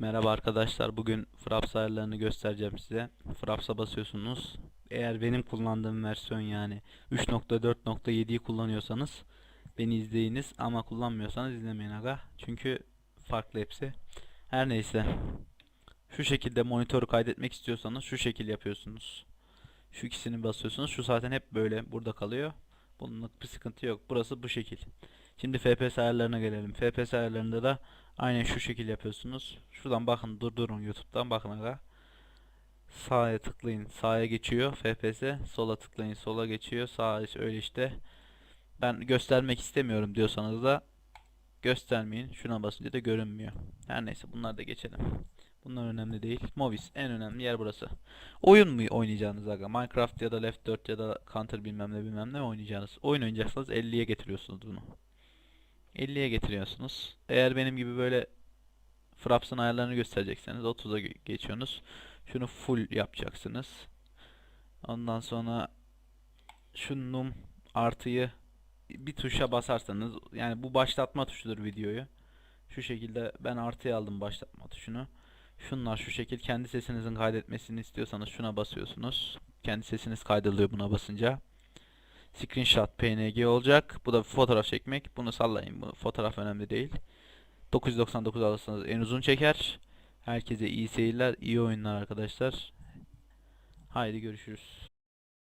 Merhaba arkadaşlar. Bugün Fraps ayarlarını göstereceğim size. Fraps'a basıyorsunuz. Eğer benim kullandığım versiyon yani 3.4.7'yi kullanıyorsanız beni izleyiniz ama kullanmıyorsanız izlemeyin aga. Çünkü farklı hepsi. Her neyse. Şu şekilde monitörü kaydetmek istiyorsanız şu şekil yapıyorsunuz. Şu ikisini basıyorsunuz. Şu zaten hep böyle burada kalıyor. Bununla bir sıkıntı yok. Burası bu şekil. Şimdi FPS ayarlarına gelelim. FPS ayarlarında da aynen şu şekil yapıyorsunuz. Şuradan bakın durdurun YouTube'dan bakın aga. Sağa tıklayın. Sağa geçiyor FPS. Sola tıklayın. Sola geçiyor. Sağa öyle işte. Ben göstermek istemiyorum diyorsanız da göstermeyin. Şuna basınca da görünmüyor. Her neyse bunlar da geçelim. Bunlar önemli değil. Movies en önemli yer burası. Oyun mu oynayacaksınız aga? Minecraft ya da Left 4 ya da Counter bilmem ne bilmem ne mi oynayacaksınız? Oyun oynayacaksanız 50'ye getiriyorsunuz bunu. 50'ye getiriyorsunuz. Eğer benim gibi böyle Fraps'ın ayarlarını gösterecekseniz 30'a ge- geçiyorsunuz. Şunu full yapacaksınız. Ondan sonra şu num artıyı bir tuşa basarsanız yani bu başlatma tuşudur videoyu. Şu şekilde ben artıya aldım başlatma tuşunu. Şunlar şu şekil kendi sesinizin kaydetmesini istiyorsanız şuna basıyorsunuz. Kendi sesiniz kaydoluyor buna basınca. Screenshot PNG olacak. Bu da fotoğraf çekmek. Bunu sallayın. Bu fotoğraf önemli değil. 999 alırsanız en uzun çeker. Herkese iyi seyirler, iyi oyunlar arkadaşlar. Haydi görüşürüz.